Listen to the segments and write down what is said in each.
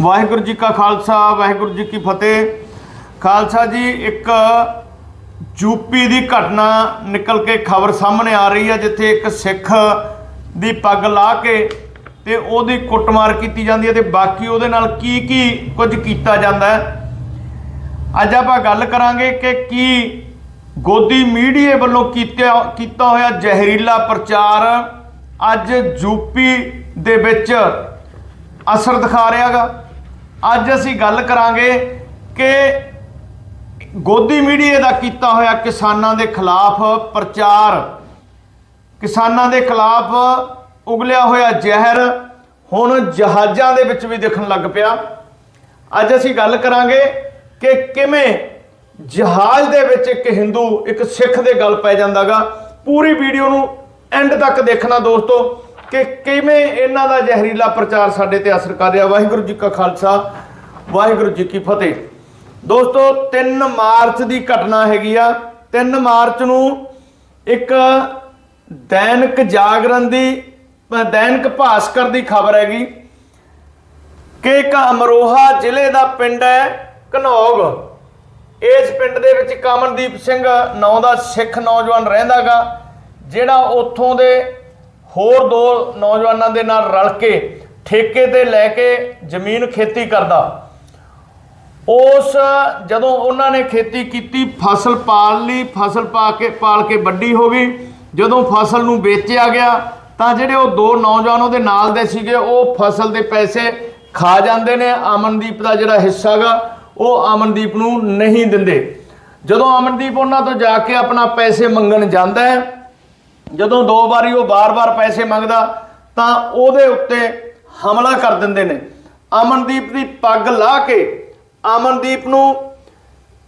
ਵਾਹਿਗੁਰੂ ਜੀ ਕਾ ਖਾਲਸਾ, ਵਾਹਿਗੁਰੂ ਜੀ ਕੀ ਫਤਿਹ। ਖਾਲਸਾ ਜੀ, ਇੱਕ ਯੂਪੀ ਦੀ ਘਟਨਾ ਨਿਕਲ ਕੇ ਖਬਰ ਸਾਹਮਣੇ ਆ ਰਹੀ ਹੈ, ਜਿੱਥੇ ਇੱਕ ਸਿੱਖ ਦੀ ਪੱਗ ਲਾ ਕੇ ਤੇ ਉਹਦੀ ਕੁੱਟਮਾਰ ਕੀਤੀ ਜਾਂਦੀ ਹੈ ਤੇ ਬਾਕੀ ਉਹਦੇ ਨਾਲ ਕੀ ਕੀ ਕੁਝ ਕੀਤਾ ਜਾਂਦਾ ਹੈ। ਅੱਜ ਆਪਾਂ ਗੱਲ ਕਰਾਂਗੇ ਕਿ ਕੀ ਗੋਦੀ ਮੀਡੀਆ ਵੱਲੋਂ ਕੀਤਾ ਕੀਤਾ ਹੋਇਆ ਜ਼ਹਿਰੀਲਾ ਪ੍ਰਚਾਰ ਅੱਜ ਯੂਪੀ ਦੇ ਵਿੱਚ ਅਸਰ ਦਿਖਾ ਰਿਹਾਗਾ। ਅੱਜ ਅਸੀਂ ਗੱਲ ਕਰਾਂਗੇ ਕਿ ਗੋਦੀ ਮੀਡੀਆ ਦਾ ਕੀਤਾ ਹੋਇਆ ਕਿਸਾਨਾਂ ਦੇ ਖਿਲਾਫ ਪ੍ਰਚਾਰ। ਕਿਸਾਨਾਂ ਦੇ ਖਿਲਾਫ ਉਗਲਿਆ ਹੋਇਆ ਜ਼ਹਿਰ ਹੁਣ ਜਹਾਜ਼ਾਂ ਦੇ ਵਿੱਚ ਵੀ ਦਿਖਣ ਲੱਗ ਪਿਆ। ਅੱਜ ਅਸੀਂ ਗੱਲ ਕਰਾਂਗੇ ਕਿ ਕਿਵੇਂ ਜਹਾਜ਼ ਦੇ ਵਿੱਚ ਇੱਕ ਹਿੰਦੂ, ਇੱਕ ਸਿੱਖ ਦੇ ਗੱਲ ਪੈ ਜਾਂਦਾਗਾ। ਪੂਰੀ ਵੀਡੀਓ ਨੂੰ ਐਂਡ ਤੱਕ ਦੇਖਣਾ ਦੋਸਤੋ। ਕਿ ਕਿਵੇਂ ਇਹਨਾਂ ਦਾ ਜ਼ਹਿਰੀਲਾ ਪ੍ਰਚਾਰ ਸਾਡੇ ਤੇ ਅਸਰ ਕਰ ਰਿਹਾ? ਵਾਹਿਗੁਰੂ ਜੀ ਕਾ ਖਾਲਸਾ, ਵਾਹਿਗੁਰੂ ਜੀ ਕੀ ਫਤਿਹ। ਦੋਸਤੋ 3 ਮਾਰਚ ਦੀ ਘਟਨਾ ਹੈਗੀ ਆ। 3 ਮਾਰਚ ਨੂੰ ਇੱਕ ਦੈਨਿਕ ਜਾਗਰਣ ਦੀ ਦੈਨਿਕ ਭਾਸਕਰ ਦੀ ਖਬਰ ਹੈਗੀ ਕਿ ਇੱਕ ਅਮਰੋਹਾ ਜ਼ਿਲ੍ਹੇ ਦਾ ਪਿੰਡ ਹੈ, ਘਨੌਗ। ਇਸ ਪਿੰਡ ਦੇ ਵਿੱਚ ਕਮਨਦੀਪ ਸਿੰਘ ਨਾਂ ਦਾ ਸਿੱਖ ਨੌਜਵਾਨ ਰਹਿੰਦਾਗਾ, ਜਿਹੜਾ ਉੱਥੋਂ ਦੇ ਹੋਰ ਦੋ ਨੌਜਵਾਨਾਂ ਦੇ ਨਾਲ ਰਲ ਕੇ, ਠੇਕੇ ਤੇ ਲੈ ਕੇ ਜ਼ਮੀਨ ਖੇਤੀ ਕਰਦਾ। ਉਸ, ਜਦੋਂ ਉਹਨਾਂ ਨੇ ਖੇਤੀ ਕੀਤੀ, ਫਸਲ ਪਾਲ ਲਈ, ਫਸਲ ਪਾ ਕੇ, ਪਾਲ ਕੇ ਵੱਡੀ ਹੋ ਗਈ। ਜਦੋਂ ਫਸਲ ਨੂੰ ਵੇਚਿਆ ਗਿਆ, ਤਾਂ ਜਿਹੜੇ ਉਹ ਦੋ ਨੌਜਵਾਨ ਉਹਦੇ ਨਾਲ ਦੇ ਸੀਗੇ, ਉਹ ਫਸਲ ਦੇ ਪੈਸੇ ਖਾ ਜਾਂਦੇ ਨੇ। ਅਮਨਦੀਪ ਦਾ ਜਿਹੜਾ ਹਿੱਸਾਗਾ ਉਹ ਅਮਨਦੀਪ ਨੂੰ ਨਹੀਂ ਦਿੰਦੇ। ਜਦੋਂ ਅਮਨਦੀਪ ਉਹਨਾਂ ਤੋਂ ਜਾ ਕੇ ਆਪਣਾ ਪੈਸੇ ਮੰਗਣ ਜਾਂਦਾ ਹੈ ਜਦੋਂ ਦੋ ਵਾਰੀ ਉਹ ਬਾਰ-ਬਾਰ ਪੈਸੇ ਮੰਗਦਾ, ਤਾਂ ਉਹਦੇ ਉੱਤੇ ਹਮਲਾ ਕਰ ਦਿੰਦੇ ਨੇ। ਅਮਨਦੀਪ ਦੀ ਪੱਗ ਲਾ ਕੇ ਅਮਨਦੀਪ ਨੂੰ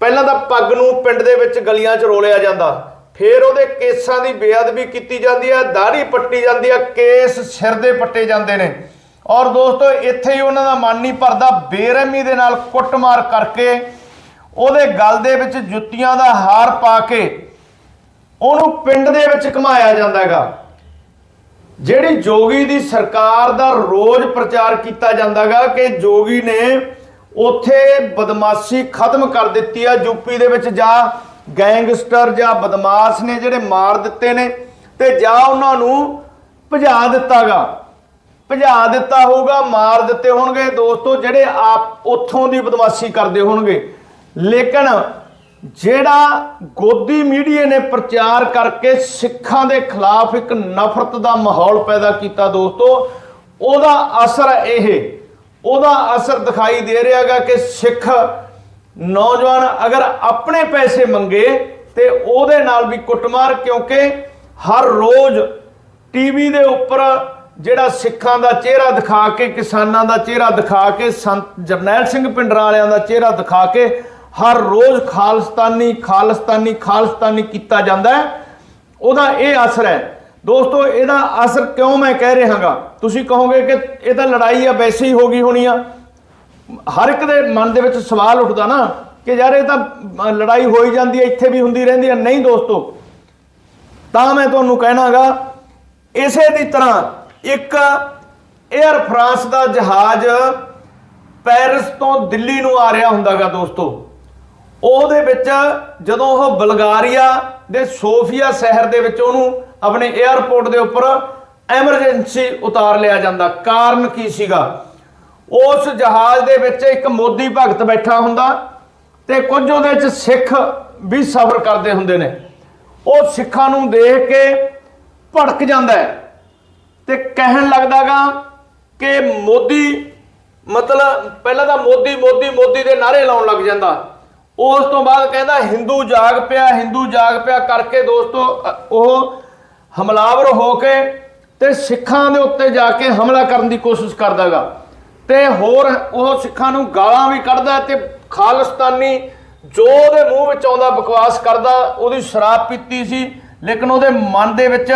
ਪਹਿਲਾਂ ਤਾਂ ਪੱਗ ਨੂੰ ਪਿੰਡ ਦੇ ਵਿੱਚ ਗਲੀਆਂ 'ਚ ਰੋਲਿਆ ਜਾਂਦਾ। ਫਿਰ ਉਹਦੇ ਕੇਸਾਂ ਦੀ ਬੇਅਦਬੀ ਕੀਤੀ ਜਾਂਦੀ ਹੈ ਦਾੜੀ ਪੱਟੀ ਜਾਂਦੀ ਹੈ, ਕੇਸ ਸਿਰ ਦੇ ਪੱਟੇ ਜਾਂਦੇ ਨੇ। ਔਰ ਦੋਸਤੋ, ਇੱਥੇ ਹੀ ਉਹਨਾਂ ਦਾ ਮਨ ਨਹੀਂ ਭਰਦਾ, ਬੇਰਹਿਮੀ ਦੇ ਨਾਲ ਕੁੱਟਮਾਰ ਕਰਕੇ ਉਹਦੇ ਗਲ ਦੇ ਵਿੱਚ ਜੁੱਤੀਆਂ ਦਾ ਹਾਰ ਪਾ ਕੇ ਉਹਨੂੰ ਪਿੰਡ ਦੇ ਵਿੱਚ ਘਮਾਇਆ ਜਾਂਦਾ ਹੈਗਾ। ਜਿਹੜੀ ਜੋਗੀ ਦੀ ਸਰਕਾਰ ਦਾ ਰੋਜ਼ ਪ੍ਰਚਾਰ ਕੀਤਾ ਜਾਂਦਾਗਾ ਕਿ ਜੋਗੀ ਨੇ ਉੱਥੇ ਬਦਮਾਸ਼ੀ ਖਤਮ ਕਰ ਦਿੱਤੀ ਆ ਯੂਪੀ ਦੇ ਵਿੱਚ ਜਾਂ ਗੈਂਗਸਟਰ ਜਾਂ ਬਦਮਾਸ਼ ਨੇ ਜਿਹੜੇ ਮਾਰ ਦਿੱਤੇ ਨੇ ਤੇ ਜਾਂ ਉਹਨਾਂ ਨੂੰ ਭਜਾ ਦਿੱਤਾਗਾ ਭਜਾ ਦਿੱਤਾ ਹੋਊਗਾ, ਮਾਰ ਦਿੱਤੇ ਹੋਣਗੇ ਦੋਸਤੋ, ਜਿਹੜੇ ਆਪ ਉੱਥੋਂ ਦੀ ਬਦਮਾਸ਼ੀ ਕਰਦੇ ਹੋਣਗੇ। ਲੇਕਿਨ ਜਿਹੜਾ ਗੋਦੀ ਮੀਡੀਆ ਨੇ ਪ੍ਰਚਾਰ ਕਰਕੇ ਸਿੱਖਾਂ ਦੇ ਖਿਲਾਫ ਇੱਕ ਨਫ਼ਰਤ ਦਾ ਮਾਹੌਲ ਪੈਦਾ ਕੀਤਾ ਦੋਸਤੋ, ਉਹਦਾ ਅਸਰ ਇਹ, ਉਹਦਾ ਅਸਰ ਦਿਖਾਈ ਦੇ ਰਿਹਾਗਾ ਕਿ ਸਿੱਖ ਨੌਜਵਾਨ ਅਗਰ ਆਪਣੇ ਪੈਸੇ ਮੰਗੇ ਤੇ ਉਹਦੇ ਨਾਲ ਵੀ ਕੁੱਟਮਾਰ ਕਿਉਂਕਿ ਹਰ ਰੋਜ਼ ਟੀਵੀ ਦੇ ਉੱਪਰ ਜਿਹੜਾ ਸਿੱਖਾਂ ਦਾ ਚਿਹਰਾ ਦਿਖਾ ਕੇ, ਕਿਸਾਨਾਂ ਦਾ ਚਿਹਰਾ ਦਿਖਾ ਕੇ, ਸੰਤ ਜਰਨੈਲ ਸਿੰਘ ਪਿੰਡਰਾਂ ਵਾਲਿਆਂ ਦਾ ਚਿਹਰਾ ਦਿਖਾ ਕੇ ਹਰ ਰੋਜ਼ ਖਾਲਸਤਾਨੀ ਖਾਲਸਤਾਨੀ ਖਾਲਸਤਾਨੀ ਕੀਤਾ ਜਾਂਦਾ ਹੈ। ਉਹਦਾ ਇਹ ਅਸਰ ਹੈ। ਦੋਸਤੋ, ਇਹਦਾ ਅਸਰ ਕਿਉਂ ਮੈਂ ਕਹਿ ਰਿਹਾਗਾ? ਤੁਸੀਂ ਕਹੋਗੇ ਕਿ ਇਹ ਤਾਂ ਲੜਾਈ ਆ, ਵੈਸੇ ਹੀ ਹੋ ਗਈ ਹੋਣੀ ਆ। ਹਰ ਇੱਕ ਦੇ ਮਨ ਦੇ ਵਿੱਚ ਸਵਾਲ ਉੱਠਦਾ ਨਾ ਕਿ ਯਾਰ ਇਹ ਤਾਂ ਲੜਾਈ ਹੋਈ ਜਾਂਦੀ ਹੈ, ਇੱਥੇ ਵੀ ਹੁੰਦੀ ਰਹਿੰਦੀ ਹੈ। ਨਹੀਂ ਦੋਸਤੋ, ਤਾਂ ਮੈਂ ਤੁਹਾਨੂੰ ਕਹਿਣਾਗਾ, ਇਸੇ ਦੀ ਤਰ੍ਹਾਂ ਇੱਕ 에ਅਰ ਫਰਾਂਸ ਦਾ ਜਹਾਜ਼ ਪੈਰਿਸ ਤੋਂ ਦਿੱਲੀ ਨੂੰ ਆ ਰਿਹਾ ਹੁੰਦਾਗਾ ਦੋਸਤੋ। ਉਹਦੇ ਵਿੱਚ ਜਦੋਂ ਉਹ ਬਲਗਾਰੀਆ ਦੇ ਸੋਫੀਆ ਸ਼ਹਿਰ ਦੇ ਵਿੱਚ ਉਹਨੂੰ ਆਪਣੇ 에ਅਰਪੋਰਟ ਦੇ ਉੱਪਰ ਐਮਰਜੈਂਸੀ ਉਤਾਰ ਲਿਆ ਜਾਂਦਾ। ਕਾਰਨ ਕੀ ਸੀਗਾ? ਉਸ ਜਹਾਜ਼ ਦੇ ਵਿੱਚ ਇੱਕ ਮੋਦੀ ਭਗਤ ਬੈਠਾ ਹੁੰਦਾ ਤੇ ਕੁਝ ਉਹਦੇ ਵਿੱਚ ਸਿੱਖ ਵੀ ਸਫ਼ਰ ਕਰਦੇ ਹੁੰਦੇ ਨੇ। ਉਹ ਸਿੱਖਾਂ ਨੂੰ ਦੇਖ ਕੇ ਭੜਕ ਜਾਂਦਾ ਹੈ ਤੇ ਕਹਿਣ ਲੱਗਦਾਗਾ ਕਿ ਮੋਦੀ ਮਤਲਬ ਪਹਿਲਾਂ ਤਾਂ ਮੋਦੀ ਮੋਦੀ ਮੋਦੀ ਦੇ ਨਾਰੇ ਲਾਉਣ ਲੱਗ ਜਾਂਦਾ। ਉਸ ਤੋਂ ਬਾਅਦ ਕਹਿੰਦਾ ਹਿੰਦੂ ਜਾਗ ਪਿਆ, ਹਿੰਦੂ ਜਾਗ ਪਿਆ ਕਰਕੇ ਦੋਸਤੋ ਉਹ ਹਮਲਾਵਰ ਹੋ ਕੇ ਤੇ ਸਿੱਖਾਂ ਦੇ ਉੱਤੇ ਜਾ ਕੇ ਹਮਲਾ ਕਰਨ ਦੀ ਕੋਸ਼ਿਸ਼ ਕਰਦਾਗਾ। ਤੇ ਹੋਰ ਉਹ ਸਿੱਖਾਂ ਨੂੰ ਗਾਲਾਂ ਵੀ ਕੱਢਦਾ ਤੇ ਖਾਲਿਸਤਾਨੀ ਜੋ ਉਹਦੇ ਮੂੰਹ ਵਿੱਚ ਆਉਂਦਾ ਬਕਵਾਸ ਕਰਦਾ, ਉਹਦੀ ਸ਼ਰਾਬ ਪੀਤੀ ਸੀ, ਲੇਕਿਨ ਉਹਦੇ ਮਨ ਦੇ ਵਿੱਚ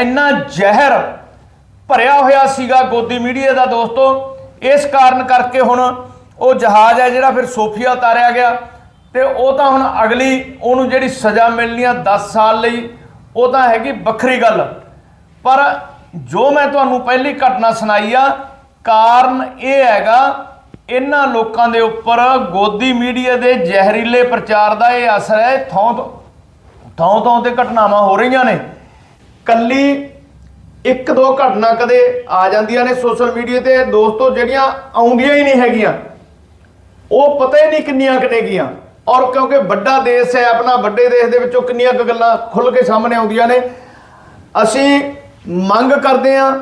ਇੰਨਾ ਜ਼ਹਿਰ ਭਰਿਆ ਹੋਇਆ ਸੀਗਾ ਗੋਦੀ ਮੀਡੀਆ ਦਾ ਦੋਸਤੋ, ਇਸ ਕਾਰਨ ਕਰਕੇ ਹੁਣ ਉਹ ਜਹਾਜ਼ ਹੈ ਜਿਹੜਾ ਫਿਰ ਸੋਫੀਆ ਉਤਾਰਿਆ ਗਿਆ। ਤੇ ਉਹ ਤਾਂ ਹੁਣ ਅਗਲੀ, ਉਹਨੂੰ ਜਿਹੜੀ ਸਜ਼ਾ ਮਿਲਣੀ ਆ 10 ਸਾਲ ਲਈ, ਉਹ ਤਾਂ ਹੈਗੀ ਵੱਖਰੀ ਗੱਲ। ਪਰ ਜੋ ਮੈਂ ਤੁਹਾਨੂੰ ਪਹਿਲੀ ਘਟਨਾ ਸੁਣਾਈ ਆ, ਕਾਰਨ ਇਹ ਹੈਗਾ, ਇਹਨਾਂ ਲੋਕਾਂ ਦੇ ਉੱਪਰ ਗੋਦੀ ਮੀਡੀਆ ਦੇ ਜ਼ਹਿਰੀਲੇ ਪ੍ਰਚਾਰ ਦਾ ਇਹ ਅਸਰ ਹੈ। ਥੋਂ ਥਾਂ ਥਾਂ ਤੇ ਘਟਨਾਵਾਂ ਹੋ ਰਹੀਆਂ ਨੇ। ਕੱਲੀ ਇੱਕ ਦੋ ਘਟਨਾ ਕਦੇ ਆ ਜਾਂਦੀਆਂ ਨੇ ਸੋਸ਼ਲ ਮੀਡੀਆ ਤੇ। ਦੋਸਤੋ, ਜਿਹੜੀਆਂ ਆਉਂਦੀਆਂ ਹੀ ਨਹੀਂ ਹੈਗੀਆਂ। ਉਹ ਪਤਾ ਹੀ ਨਹੀਂ ਕਿੰਨੀਆਂ ਕਨੇਗੀਆਂ ਔਰ ਕਿਉਂਕਿ ਵੱਡਾ ਦੇਸ਼ ਹੈ, ਆਪਣਾ ਵੱਡੇ ਦੇਸ਼ ਦੇ ਵਿੱਚੋਂ ਕਿੰਨੀਆਂ ਕੁ ਗੱਲਾਂ ਖੁੱਲ ਕੇ ਸਾਹਮਣੇ ਆਉਂਦੀਆਂ ਨੇ। ਅਸੀਂ ਮੰਗ ਕਰਦੇ ਹਾਂ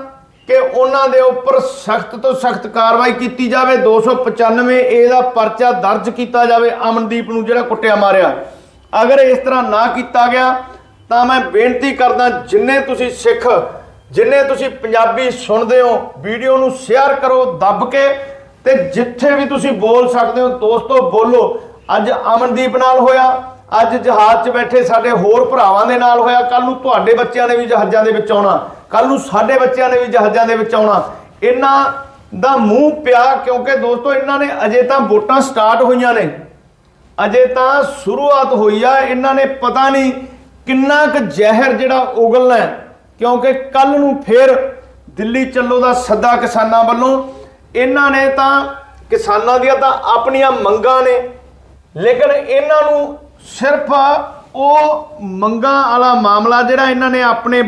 ਕਿ ਉਹਨਾਂ ਦੇ ਉੱਪਰ ਸਖਤ ਤੋਂ ਸਖਤ ਕਾਰਵਾਈ ਕੀਤੀ ਜਾਵੇ। 295 ਏ ਦਾ ਪਰਚਾ ਦਰਜ ਕੀਤਾ ਜਾਵੇ ਅਮਨਦੀਪ ਨੂੰ, ਜਿਹੜਾ ਕੁੱਟਿਆ ਮਾਰਿਆ। ਅਗਰ ਇਸ ਤਰ੍ਹਾਂ ਨਾ ਕੀਤਾ ਗਿਆ, ਤਾਂ ਮੈਂ ਬੇਨਤੀ ਕਰਦਾ, ਜਿੰਨੇ ਤੁਸੀਂ ਸਿੱਖ, ਜਿੰਨੇ ਤੁਸੀਂ ਪੰਜਾਬੀ ਸੁਣਦੇ ਹੋ, ਵੀਡੀਓ ਨੂੰ ਸ਼ੇਅਰ ਕਰੋ, ਦੱਬ ਕੇ, ਤੇ ਜਿੱਥੇ ਵੀ ਤੁਸੀਂ ਬੋਲ ਸਕਦੇ ਹੋ, ਦੋਸਤੋ, ਬੋਲੋ। ਅੱਜ ਅਮਨਦੀਪ ਨਾਲ ਹੋਇਆ, ਅੱਜ ਜਹਾਜ਼ 'ਚ ਬੈਠੇ ਸਾਡੇ ਹੋਰ ਭਰਾਵਾਂ ਦੇ ਨਾਲ ਹੋਇਆ ਕੱਲ ਨੂੰ ਤੁਹਾਡੇ ਬੱਚਿਆਂ ਨੇ ਵੀ ਜਹਾਜ਼ਾਂ ਦੇ ਵਿੱਚ ਆਉਣਾ ਕੱਲ ਨੂੰ ਸਾਡੇ ਬੱਚਿਆਂ ਨੇ ਵੀ ਜਹਾਜ਼ਾਂ ਦੇ ਵਿੱਚ ਆਉਣਾ। ਇਹਨਾਂ ਦਾ ਮੂੰਹ ਪਿਆ ਕਿਉਂਕਿ ਦੋਸਤੋ ਇਹਨਾਂ ਨੇ ਅਜੇ ਤਾਂ ਵੋਟਾਂ ਸਟਾਰਟ ਹੋਈਆਂ ਨੇ। ਅਜੇ ਤਾਂ ਸ਼ੁਰੂਆਤ ਹੋਈ ਆ, ਇਹਨਾਂ ਨੇ ਪਤਾ ਨਹੀਂ ਕਿੰਨਾ ਕੁ ਜ਼ਹਿਰ ਜਿਹੜਾ ਉਗਲਣਾ ਕਿਉਂਕਿ ਕੱਲ ਨੂੰ ਫੇਰ ਦਿੱਲੀ ਚੱਲੋ ਦਾ ਸੱਦਾ ਕਿਸਾਨਾਂ ਵੱਲੋਂ। ਇਹਨਾਂ ਨੇ ਤਾਂ ਕਿਸਾਨਾਂ ਦੀਆਂ ਤਾਂ ਆਪਣੀਆਂ ਮੰਗਾਂ ਨੇ ਲੇਕਿਨ ਇਹਨਾਂ ਨੂੰ ਸਿਰਫ ਉਹ ਮੰਗਾਂ ਵਾਲਾ ਮਾਮਲਾ ਜਿਹੜਾ ਇਹਨਾਂ ਨੇ ਆਪਣੇ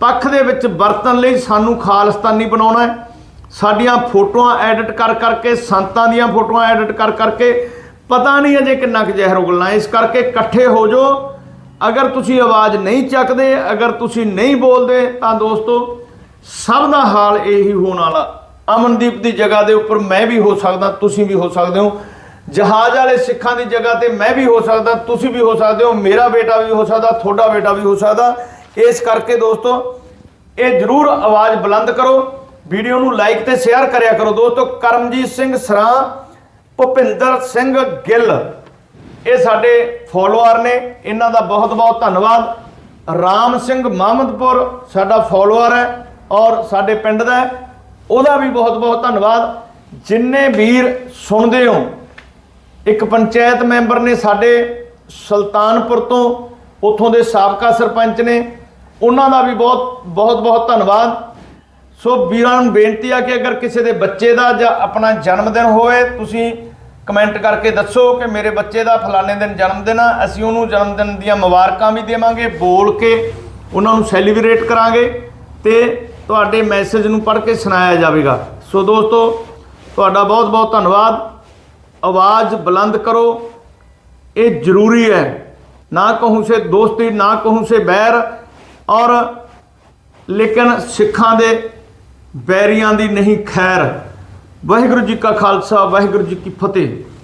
ਪੱਖ ਦੇ ਵਿੱਚ ਵਰਤਣ ਲਈ ਸਾਨੂੰ ਖਾਲਸਤਾਨੀ ਬਣਾਉਣਾ ਹੈ। ਸਾਡੀਆਂ ਫੋਟੋਆਂ ਐਡਿਟ ਕਰ ਕਰਕੇ, ਸੰਤਾਂ ਦੀਆਂ ਫੋਟੋਆਂ ਐਡਿਟ ਕਰ ਕਰਕੇ, ਪਤਾ ਨਹੀਂ ਅਜੇ ਕਿੰਨਾ ਕੁ ਜ਼ਹਿਰ ਉਗਲਣਾ। ਇਸ ਕਰਕੇ ਇਕੱਠੇ ਹੋ ਜਾਓ। ਅਗਰ ਤੁਸੀਂ ਆਵਾਜ਼ ਨਹੀਂ ਚੱਕਦੇ, ਅਗਰ ਤੁਸੀਂ ਨਹੀਂ ਬੋਲਦੇ, ਤਾਂ ਦੋਸਤੋ, ਸਭ ਦਾ ਹਾਲ ਇਹੀ ਹੋਣ ਵਾਲਾ। ਅਮਨਦੀਪ ਦੀ ਜਗ੍ਹਾ ਦੇ ਉੱਪਰ ਮੈਂ ਵੀ ਹੋ ਸਕਦਾ, ਤੁਸੀਂ ਵੀ ਹੋ ਸਕਦੇ ਹੋ। ਜਹਾਜ਼ ਵਾਲੇ ਸਿੱਖਾਂ ਦੀ ਜਗ੍ਹਾ ਤੇ ਮੈਂ ਵੀ ਹੋ ਸਕਦਾ, ਤੁਸੀਂ ਵੀ ਹੋ ਸਕਦੇ ਹੋ, ਮੇਰਾ ਬੇਟਾ ਵੀ ਹੋ ਸਕਦਾ, ਤੁਹਾਡਾ ਬੇਟਾ ਵੀ ਹੋ ਸਕਦਾ। ਇਸ ਕਰਕੇ ਦੋਸਤੋ, ਇਹ ਜਰੂਰ ਆਵਾਜ਼ ਬੁਲੰਦ ਕਰੋ, ਵੀਡੀਓ ਨੂੰ ਲਾਈਕ ਤੇ ਸ਼ੇਅਰ ਕਰਿਆ ਕਰੋ ਦੋਸਤੋ। ਕਰਮਜੀਤ ਸਿੰਘ ਸਰਾਂ, ਭੁਪਿੰਦਰ ਸਿੰਘ ਗਿੱਲ, ਇਹ ਸਾਡੇ ਫੋਲੋਅਰ ਨੇ, ਇਹਨਾਂ ਦਾ ਬਹੁਤ ਬਹੁਤ ਧੰਨਵਾਦ। ਰਾਮ ਸਿੰਘ ਮਾਹਮਦਪੁਰ ਸਾਡਾ ਫੋਲੋਅਰ ਹੈ ਔਰ ਸਾਡੇ ਪਿੰਡ ਦਾ ਉਹਦਾ ਵੀ ਬਹੁਤ ਬਹੁਤ ਧੰਨਵਾਦ। ਜਿੰਨੇ ਵੀਰ ਸੁਣਦੇ ਹੋ ਇੱਕ ਪੰਚਾਇਤ ਮੈਂਬਰ ਨੇ ਸਾਡੇ ਸੁਲਤਾਨਪੁਰ ਤੋਂ ਉੱਥੋਂ ਦੇ ਸਾਬਕਾ ਸਰਪੰਚ ਨੇ, ਉਹਨਾਂ ਦਾ ਵੀ ਬਹੁਤ ਬਹੁਤ ਬਹੁਤ ਧੰਨਵਾਦ। ਸੋ ਵੀਰਾਂ ਨੂੰ ਬੇਨਤੀ ਆ ਕਿ ਅਗਰ ਕਿਸੇ ਦੇ ਬੱਚੇ ਦਾ ਜਾਂ ਆਪਣਾ ਜਨਮ ਦਿਨ ਹੋਵੇ, ਤੁਸੀਂ ਕਮੈਂਟ ਕਰਕੇ ਦੱਸੋ ਕਿ ਮੇਰੇ ਬੱਚੇ ਦਾ ਫਲਾਣੇ ਦਿਨ ਜਨਮ ਦਿਨ ਆ, ਅਸੀਂ ਉਹਨੂੰ ਜਨਮ ਦਿਨ ਦੀਆਂ ਮੁਬਾਰਕਾਂ ਵੀ ਦੇਵਾਂਗੇ, ਬੋਲ ਕੇ ਉਹਨਾਂ ਨੂੰ ਸੈਲੀਬ੍ਰੇਟ ਕਰਾਂਗੇ ਤੇ ਤੁਹਾਡੇ ਮੈਸੇਜ ਨੂੰ ਪੜ੍ਹ ਕੇ ਸੁਣਾਇਆ ਜਾਵੇਗਾ। ਸੋ ਦੋਸਤੋ, ਤੁਹਾਡਾ ਬਹੁਤ ਬਹੁਤ ਧੰਨਵਾਦ। ਆਵਾਜ਼ ਬੁਲੰਦ ਕਰੋ। ਇਹ ਜ਼ਰੂਰੀ ਹੈ। ਨਾ ਕਹੂੰ ਸੇ ਦੋਸਤੀ, ਨਾ ਕਹੂੰ ਸੇ ਬੈਰ। ਔਰ ਲੇਕਿਨ ਸਿੱਖਾਂ ਦੇ ਬੈਰੀਆਂ ਦੀ ਨਹੀਂ ਖੈਰ। ਵਾਹਿਗੁਰੂ ਜੀ ਕਾ ਖਾਲਸਾ, ਵਾਹਿਗੁਰੂ ਜੀ ਕੀ ਫਤਿਹ।